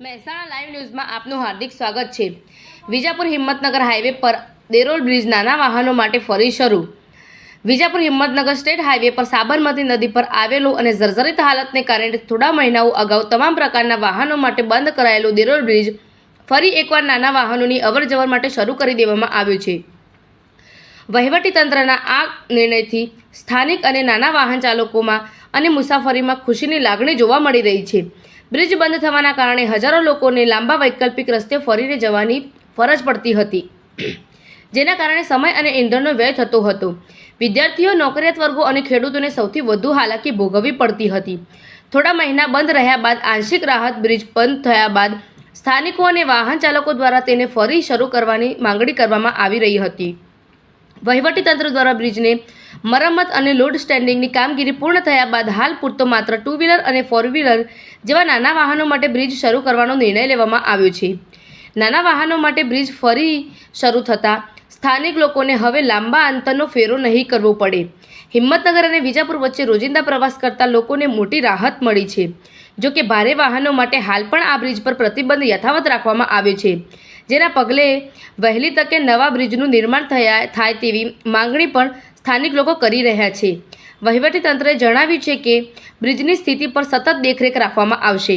Mehsana live ન્યૂઝમાં આપનું હાર્દિક સ્વાગત છે. વિજાપુર હિંમતનગર હાઈવે પર દેરોલ બ્રિજ નાના વાહનો માટે ફરી શરૂ. વિજાપુર હિંમતનગર સ્ટેટ હાઈવે પર સાબરમતી નદી પર આવેલો અને જર્જરિત હાલતને કારણે થોડા મહિનાઓ અગાઉ તમામ પ્રકારના વાહનો માટે બંધ કરાયેલો દેરોલ બ્રિજ ફરી એકવાર નાના વાહનોની અવરજવર માટે શરૂ કરી દેવામાં આવ્યો છે. વહીવટીતંત્રના આ નિર્ણયથી સ્થાનિક અને નાના વાહન ચાલકોમાં અને મુસાફરીમાં ખુશીની લાગણી જોવા મળી રહી છે. બ્રિજ બંધ થવાના કારણે હજારો લોકોને લાંબા વૈકલ્પિક રસ્તે ફરીને જવાની ફરજ પડતી હતી. જેના કારણે સમય અને ઇંધણનો વ્યય થતો હતો. વિદ્યાર્થીઓ, નોકરિયાત વર્ગો અને ખેડૂતોને સૌથી વધુ હાલાકી ભોગવવી પડતી હતી. થોડા મહિના બંધ રહ્યા બાદ આંશિક રાહત બ્રિજ બંધ થયા બાદ સ્થાનિકો અને વાહન ચાલકો દ્વારા તેને ફરી શરૂ કરવાની માંગણી કરવામાં આવી રહી હતી. વહીવટીતંત્ર દ્વારા બ્રિજને મરમ્મત અને લોડ સ્ટેન્ડિંગની કામગીરી પૂર્ણ થયા બાદ હાલ પૂરતો માત્ર ટુ વ્હીલર અને ફોર વ્હીલર જેવા નાના વાહનો માટે બ્રિજ શરૂ કરવાનો નિર્ણય લેવામાં આવ્યો છે. નાના વાહનો માટે બ્રિજ ફરી શરૂ થતાં સ્થાનિક લોકોને હવે લાંબા અંતરનો ફેરો નહીં કરવો પડે. હિંમતનગર અને વિજાપુર વચ્ચે રોજિંદા પ્રવાસ કરતા લોકોને મોટી રાહત મળી છે. જો કે ભારે વાહનો માટે હાલ પણ આ બ્રિજ પર પ્રતિબંધ યથાવત રાખવામાં આવ્યો છે. જેના પગલે વહેલી તકે નવા બ્રિજનું નિર્માણ થયા થાય તેવી માંગણી પણ સ્થાનિક લોકો કરી રહ્યા છે. વહીવટીતંત્રે જણાવ્યું છે કે બ્રિજની સ્થિતિ પર સતત દેખરેખ રાખવામાં આવશે.